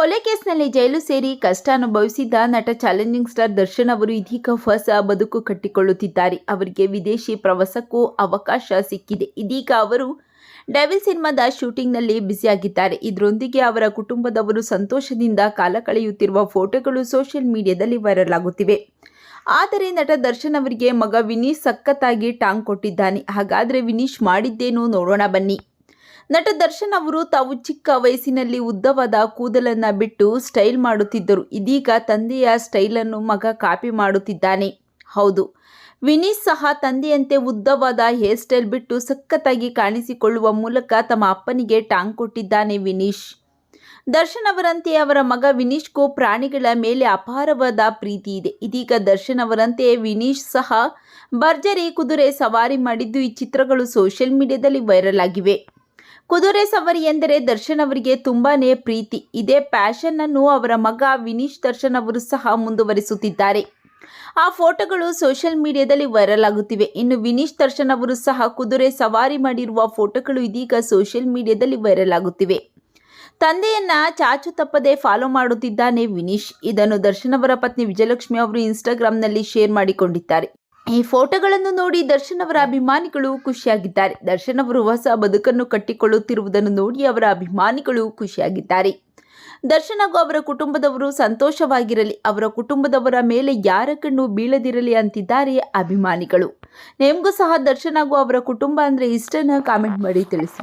ಕೊಲೆ ಕೇಸ್ನಲ್ಲಿ ಜೈಲು ಸೇರಿ ಕಷ್ಟ ಅನುಭವಿಸಿದ್ದ ನಟ ಚಾಲೆಂಜಿಂಗ್ ಸ್ಟಾರ್ ದರ್ಶನ್ ಅವರು ಇದೀಗ ಹೊಸ ಬದುಕು ಕಟ್ಟಿಕೊಳ್ಳುತ್ತಿದ್ದಾರೆ. ಅವರಿಗೆ ವಿದೇಶಿ ಪ್ರವಾಸಕ್ಕೂ ಅವಕಾಶ ಸಿಕ್ಕಿದೆ. ಇದೀಗ ಅವರು ಡೆವಿಲ್ ಸಿನಿಮಾದ ಶೂಟಿಂಗ್ನಲ್ಲಿ ಬ್ಯುಸಿಯಾಗಿದ್ದಾರೆ. ಇದರೊಂದಿಗೆ ಅವರ ಕುಟುಂಬದವರು ಸಂತೋಷದಿಂದ ಕಾಲ ಕಳೆಯುತ್ತಿರುವ ಫೋಟೋಗಳು ಸೋಷಿಯಲ್ ಮೀಡಿಯಾದಲ್ಲಿ ವೈರಲ್ ಆಗುತ್ತಿವೆ. ಆದರೆ ನಟ ದರ್ಶನ್ ಅವರಿಗೆ ಮಗ ವಿನೀಶ್ ಸಖತ್ತಾಗಿ ಟಾಂಗ್ ಕೊಟ್ಟಿದ್ದಾನೆ. ಹಾಗಾದರೆ ವಿನೀಶ್ ಮಾಡಿದ್ದೇನು ನೋಡೋಣ ಬನ್ನಿ. ನಟ ದರ್ಶನ್ ಅವರು ತಾವು ಚಿಕ್ಕ ವಯಸ್ಸಿನಲ್ಲಿ ಉದ್ದವಾದ ಕೂದಲನ್ನ ಬಿಟ್ಟು ಸ್ಟೈಲ್ ಮಾಡುತ್ತಿದ್ದರು. ಇದೀಗ ತಂದೆಯ ಸ್ಟೈಲನ್ನು ಮಗ ಕಾಪಿ ಮಾಡುತ್ತಿದ್ದಾನೆ. ಹೌದು ವಿನೀಶ್ ಸಹ ತಂದೆಯಂತೆ ಉದ್ದವಾದ ಹೇರ್ ಸ್ಟೈಲ್ ಬಿಟ್ಟು ಸಖತ್ತಾಗಿ ಕಾಣಿಸಿಕೊಳ್ಳುವ ಮೂಲಕ ತಮ್ಮ ಅಪ್ಪನಿಗೆ ಟಾಂಗ್ ಕೊಟ್ಟಿದ್ದಾನೆ ವಿನೀಶ್. ದರ್ಶನ್ ಅವರಂತೆ ಅವರ ಮಗ ವಿನೀಶ್ಗೂ ಪ್ರಾಣಿಗಳ ಮೇಲೆ ಅಪಾರವಾದ ಪ್ರೀತಿ ಇದೆ. ಇದೀಗ ದರ್ಶನ್ ಅವರಂತೆ ವಿನೀಶ್ ಸಹ ಭರ್ಜರಿ ಕುದುರೆ ಸವಾರಿ ಮಾಡಿದ್ದು ಈ ಚಿತ್ರಗಳು ಸೋಷಿಯಲ್ ಮೀಡಿಯಾದಲ್ಲಿ ವೈರಲ್ ಆಗಿವೆ. ಕುದುರೆ ಸವಾರಿ ಎಂದರೆ ದರ್ಶನ್ ಅವರಿಗೆ ತುಂಬಾನೇ ಪ್ರೀತಿ. ಇದೇ ಪ್ಯಾಷನ್ ಅನ್ನು ಅವರ ಮಗ ವಿನೀಶ್ ದರ್ಶನ್ ಅವರು ಸಹ ಮುಂದುವರಿಸುತ್ತಿದ್ದಾರೆ. ಆ ಫೋಟೋಗಳು ಸೋಷಿಯಲ್ ಮೀಡಿಯಾದಲ್ಲಿ ವೈರಲ್ ಆಗುತ್ತಿವೆ. ಇನ್ನು ವಿನೀಶ್ ದರ್ಶನ್ ಅವರು ಸಹ ಕುದುರೆ ಸವಾರಿ ಮಾಡಿರುವ ಫೋಟೋಗಳು ಇದೀಗ ಸೋಷಿಯಲ್ ಮೀಡಿಯಾದಲ್ಲಿ ವೈರಲ್ ಆಗುತ್ತಿವೆ. ತಂದೆಯನ್ನ ಚಾಚು ತಪ್ಪದೆ ಫಾಲೋ ಮಾಡುತ್ತಿದ್ದಾನೆ ವಿನೀಶ್. ಇದನ್ನು ದರ್ಶನ್ ಅವರ ಪತ್ನಿ ವಿಜಯಲಕ್ಷ್ಮಿ ಅವರು ಇನ್ಸ್ಟಾಗ್ರಾಮ್ನಲ್ಲಿ ಶೇರ್ ಮಾಡಿಕೊಂಡಿದ್ದಾರೆ. ಈ ಫೋಟೋಗಳನ್ನು ನೋಡಿ ದರ್ಶನ್ ಅವರ ಅಭಿಮಾನಿಗಳು ಖುಷಿಯಾಗಿದ್ದಾರೆ. ದರ್ಶನ್ ಅವರು ಹೊಸ ಬದುಕನ್ನು ಕಟ್ಟಿಕೊಳ್ಳುತ್ತಿರುವುದನ್ನು ನೋಡಿ ಅವರ ಅಭಿಮಾನಿಗಳು ಖುಷಿಯಾಗಿದ್ದಾರೆ. ದರ್ಶನ್ ಹಾಗೂ ಅವರ ಕುಟುಂಬದವರು ಸಂತೋಷವಾಗಿರಲಿ, ಅವರ ಕುಟುಂಬದವರ ಮೇಲೆ ಯಾರ ಕಣ್ಣು ಬೀಳದಿರಲಿ ಅಂತಿದ್ದಾರೆ ಅಭಿಮಾನಿಗಳು. ನಿಮಗೂ ಸಹ ದರ್ಶನ್ ಹಾಗೂ ಅವರ ಕುಟುಂಬ ಅಂದರೆ ಇಷ್ಟನ ಕಾಮೆಂಟ್ ಮಾಡಿ ತಿಳಿಸಿ.